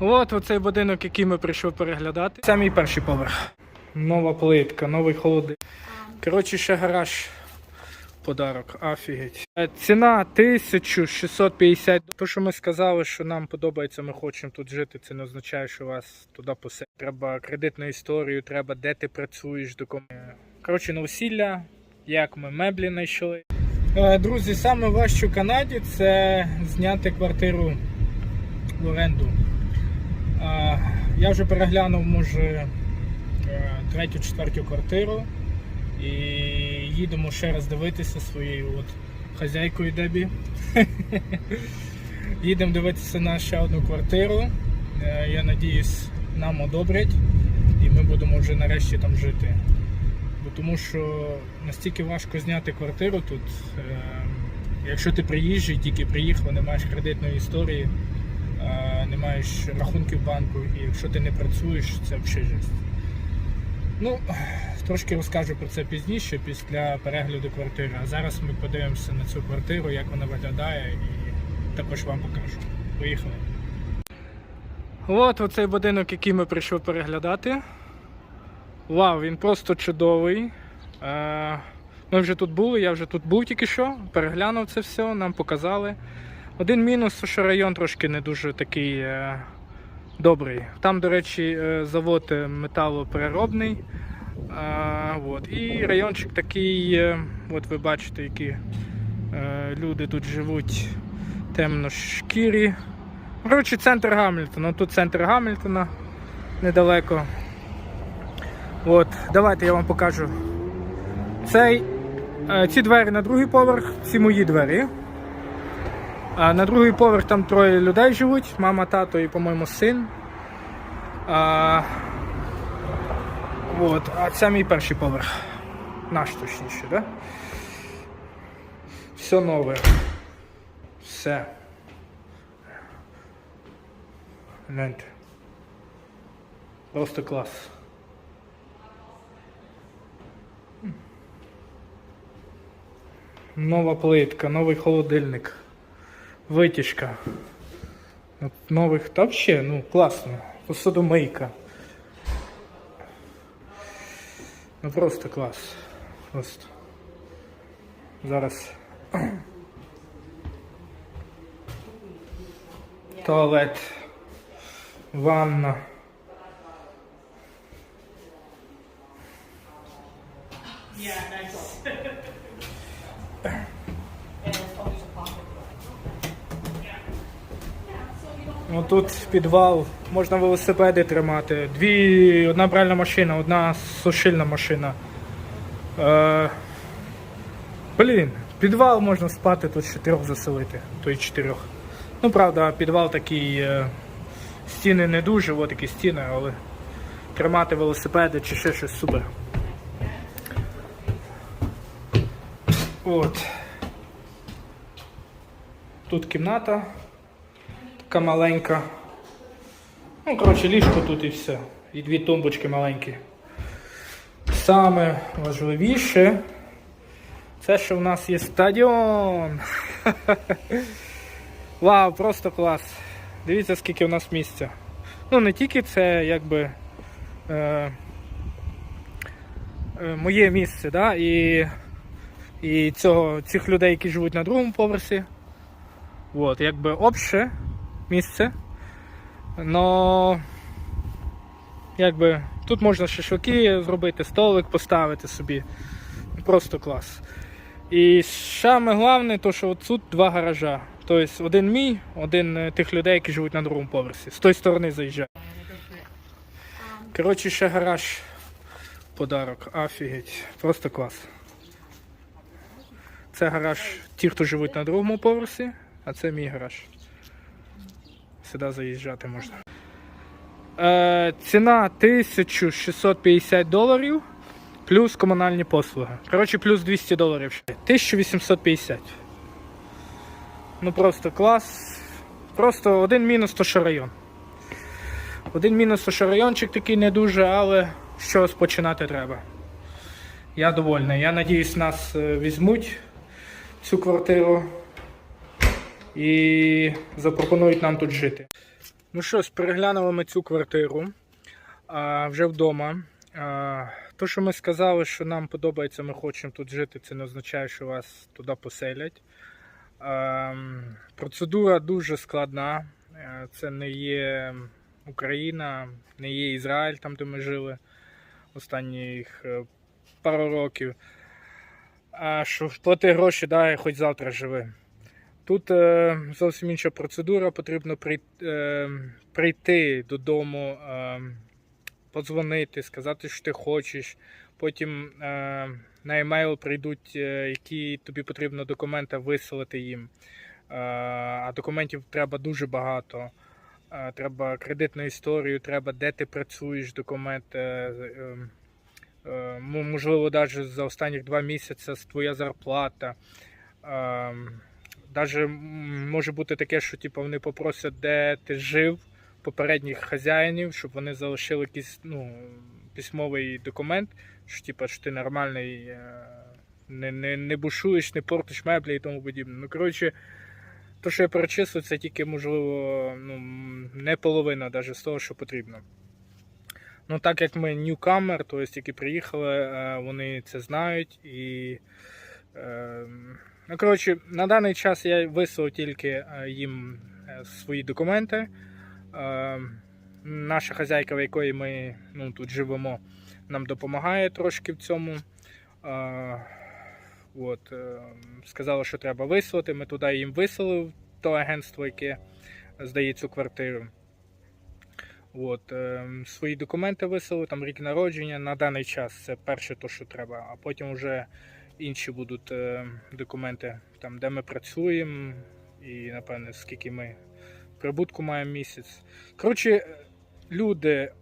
От оцей будинок, який ми прийшли переглядати. Це мій перший поверх. Нова плитка, новий холодильник. Коротше, ще гараж. Подарок, офігеть. Е, Ціна 1650. То, що ми сказали, що нам подобається, ми хочемо тут жити, це не означає, що вас туди посе. Треба кредитну історію, треба де ти працюєш, документи. Коротше, новосілля, як ми меблі знайшли. Е, Друзі, саме важче в Канаді це зняти квартиру в оренду. Я вже переглянув, може, е, третю, четверту квартиру. І їдемо ще раз дивитися своєю от хазяйкою Дебі. Їдемо дивитися на ще одну квартиру. Е, Я надіюсь, нам одобрять і ми будемо вже нарешті там жити. Бо тому що настільки важко зняти квартиру тут. Е, Якщо ти приїжджий, тільки приїхав, не маєш кредитної історії, не маєш рахунків банку, і якщо ти не працюєш, це взагалі жесть. Ну, трошки розкажу про це пізніше, після перегляду квартири. А зараз ми подивимося на цю квартиру, як вона виглядає, і також вам покажу. Поїхали. От оцей будинок, який ми прийшли переглядати. Вау, він просто чудовий. Е, Ми вже тут були, я вже тут був тільки що, переглянув це все, нам показали. Один мінус, що район трошки не дуже такий е, добрий. Там, до речі, е, завод е, металопереробний. А, от. І райончик такий, от ви бачите, які люди тут живуть темношкірі. Коротше, центр Гамільтона. Тут центр Гамільтона недалеко. От, давайте я вам покажу. Цей, ці двері на другий поверх, ці мої двері. На другий поверх там троє людей живуть, мама, тато і, по-моєму, син. А, от, а це мій перший поверх. Наш точніше, да? Все нове. Все. Гляньте. Просто клас. Нова плитка, новий холодильник, витяжка. От Нових та взагалі, ну класно. Посудомийка. Ну просто клас. Просто. Зараз. Туалет. Ванна. Ну тут підвал, можна велосипеди тримати. Дві, одна пральна машина, одна сушильна машина. Е, блін, підвал можна спати, тут ще трьох заселити, то й чотирьох. Ну правда, підвал такий, е, стіни не дуже, от такі стіни, але тримати велосипеди чи ще щось супер. От. Тут кімната така маленька. Ну, коротше, ліжко тут і все. І дві тумбочки маленькі. Саме важливіше, це що в нас є стадіон. Вау, просто клас. Дивіться, скільки у нас місця. Ну, не тільки це якби е, е, моє місце, да? і, і цього, цих людей, які живуть на другому поверсі. От, якби обще місце. Но якби тут можна шашлики зробити, столик поставити собі. Просто клас. І саме головне, то, що тут два гаража. Тобто один мій, один е, тих людей, які живуть на другому поверсі. З тої сторони заїжджає. Коротше, ще гараж. Подарок. Офігеть. Просто клас. Це гараж ті, хто живуть на другому поверсі, а це мій гараж. Сюди заїжджати можна. Е, ціна 1650 доларів плюс комунальні послуги. Коротше, плюс 200 доларів. 1850. Ну просто клас. Просто один мінус то що район. Один мінус то що райончик такий не дуже, але чогось починати треба. Я довольний. Я надіюсь, нас е, візьмуть цю квартиру і запропонують нам тут жити. Ну що ж, переглянули ми цю квартиру а, вже вдома. А, то, що ми сказали, що нам подобається, ми хочемо тут жити, це не означає, що вас туди поселять. А, процедура дуже складна. Е, Це не є Україна, не є Ізраїль, там де ми жили останніх е, пару років. А що плати гроші, дай хоч завтра живи. Тут е, зовсім інша процедура. Потрібно прийти, е, прийти додому, е, подзвонити, сказати, що ти хочеш. Потім е, на емейл прийдуть, е, які тобі потрібно документи виселити їм. Е, а документів треба дуже багато. Е, треба кредитну історію, треба де ти працюєш, документи. е, е, е, можливо, навіть за останні два місяці твоя зарплата. Е, Даже може бути таке, що типу, вони попросять, де ти жив попередніх хазяїнів, щоб вони залишили якийсь ну, письмовий документ, що типу, що ти нормальний, е, не, не, не бушуєш, не портиш меблі і тому подібне. Ну, коротше, то, що я перечислив, це тільки, можливо, ну, не половина навіть з того, що потрібно. Ну, так як ми ньюкамер, то есть, які приїхали, е, вони це знають і. Ну, коротше, на даний час я вислав тільки е, їм е, свої документи. Е, Наша хазяйка, в якої ми ну, тут живемо, нам допомагає трошки в цьому. От, сказала, що треба вислати. Ми туди їм вислали то агентство, яке здає цю квартиру. От, свої документи вислали, там рік народження. На даний час це перше, то, що треба, а потім вже інші будуть е, документи, там, де ми працюємо, і, напевне, скільки ми прибутку маємо місяць. Коротше, люди,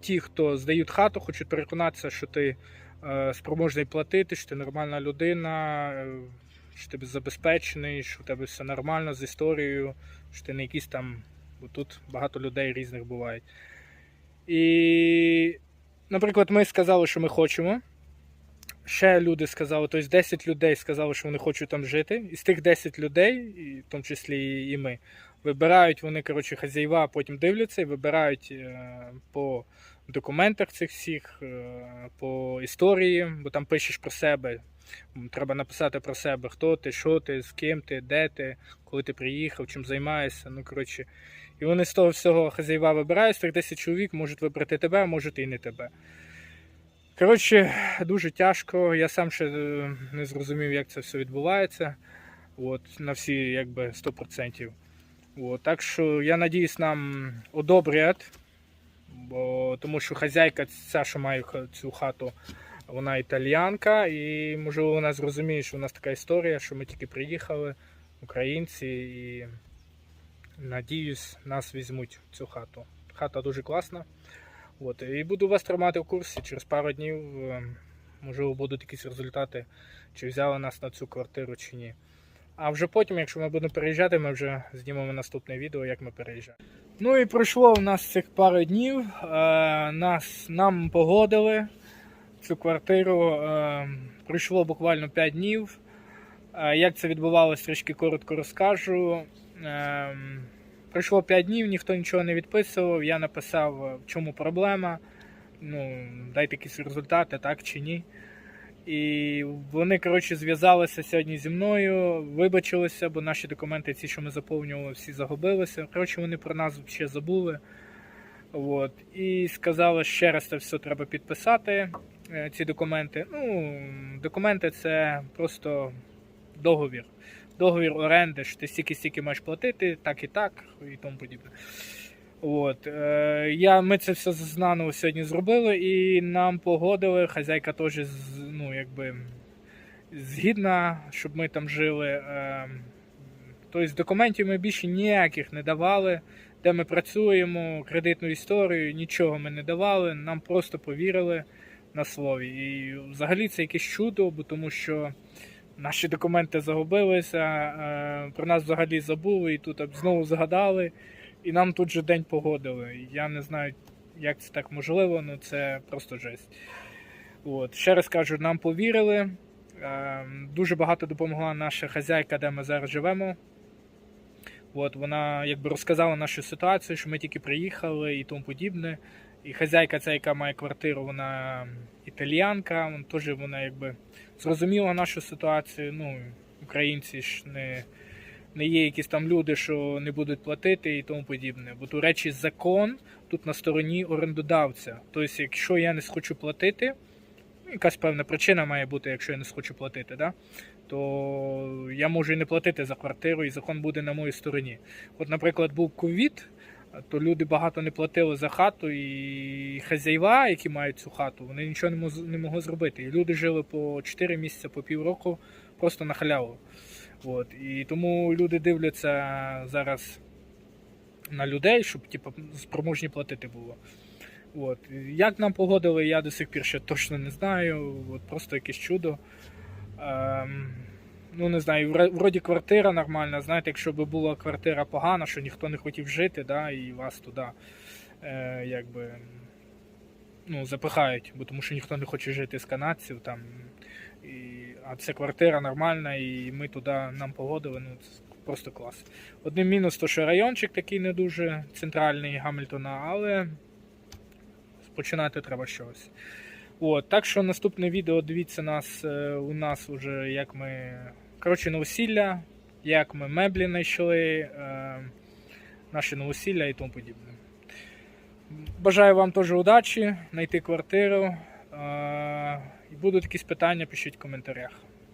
ті, хто здають хату, хочуть переконатися, що ти е, спроможний платити, що ти нормальна людина, е, що ти забезпечений, що в тебе все нормально з історією, що ти не якийсь там. Бо тут багато людей різних бувають. І, наприклад, ми сказали, що ми хочемо. Ще люди сказали, тобто 10 людей сказали, що вони хочуть там жити. І з тих 10 людей, в тому числі і ми, вибирають вони, коротше, хазяїва, потім дивляться і вибирають е, по документах цих всіх, е, по історії, бо там пишеш про себе. Треба написати про себе, хто ти, що ти, з ким ти, де ти, коли ти приїхав, чим займаєшся. Ну, коротше. І вони з того всього хазяїва вибирають, з тих 10 чоловік можуть вибрати тебе, а можуть і не тебе. Коротше, дуже тяжко. Я сам ще е, не зрозумів, як це все відбувається. От, на всі якби 100%. От, так що я надіюсь, нам одобрять, бо, тому що хазяйка, ця, що має цю хату, вона італіянка, і можливо вона зрозуміє, що у нас така історія, що ми тільки приїхали, українці, і надіюсь, нас візьмуть в цю хату. Хата дуже класна. От, і буду вас тримати в курсі через пару днів. е, Можливо, будуть якісь результати, чи взяли нас на цю квартиру, чи ні. А вже потім, якщо ми будемо переїжджати, ми вже знімемо наступне відео, як ми переїжджаємо. Ну і пройшло у нас цих пару днів. Е, нас, нам погодили цю квартиру. Е, пройшло буквально 5 днів. Е, як це відбувалось, трішки коротко розкажу. Е, пройшло 5 днів, ніхто нічого не відписував. Я написав, е, в чому проблема. Ну, дайте якісь результати, так чи ні. І вони, коротше, зв'язалися сьогодні зі мною, вибачилися, бо наші документи, ці, що ми заповнювали, всі загубилися. Коротше, вони про нас взагалі забули. От. І сказали, що ще раз це все треба підписати, е, ці документи. Ну, документи це просто договір. Договір оренди, що ти стільки-стільки маєш платити, так і так, і тому подібне. От, е, я, ми це все знаново сьогодні зробили і нам погодили. Хазяйка теж ну, згідна, щоб ми там жили. Е, тобто документів ми більше ніяких не давали, де ми працюємо, кредитну історію, нічого ми не давали, нам просто повірили на слові. І взагалі це якесь чудо, бо тому що наші документи загубилися, е, про нас взагалі забули і тут знову згадали. І нам тут же день погодили. Я не знаю, як це так можливо, але це просто жесть. От. Ще раз кажу, нам повірили. Е, Дуже багато допомогла наша хазяйка, де ми зараз живемо. От вона якби розказала нашу ситуацію, що ми тільки приїхали і тому подібне. І хазяйка, ця, яка має квартиру, вона італіянка, теж вона якби зрозуміла нашу ситуацію. Ну, українці ж не, не є якісь там люди, що не будуть платити і тому подібне. Бо до речі, закон тут на стороні орендодавця. Тобто, якщо я не схочу платити, ну, якась певна причина має бути, якщо я не схочу платити, да? то я можу і не платити за квартиру, і закон буде на моїй стороні. От, наприклад, був ковід, то люди багато не платили за хату, і хазяїва, які мають цю хату, вони нічого не, моз- не могли зробити. І люди жили по 4 місяці, по півроку просто на халяву. От. І тому люди дивляться зараз на людей, щоб типу, спроможні платити було. От. Як нам погодили, я до сих пір ще точно не знаю. От просто якесь чудо. Ем, ну, не знаю, вроді квартира нормальна. Знаєте, якщо б була квартира погана, що ніхто не хотів жити, да, і вас туди е, якби, ну, запихають, бо тому що ніхто не хоче жити з канадців. Там, і, а це квартира нормальна, і ми туди нам погодили. Ну, це просто клас. Одним мінус, то що райончик такий не дуже центральний Гамільтона, але починати треба чогось. От, так що наступне відео дивіться нас е, у нас уже як ми. Коротше, новосілля, як ми меблі знайшли, е, наші новосілля і тому подібне. Бажаю вам теж удачі, знайти квартиру. Е, будуть якісь питання, пишіть в коментарях.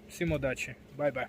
Всім удачі, бай-бай.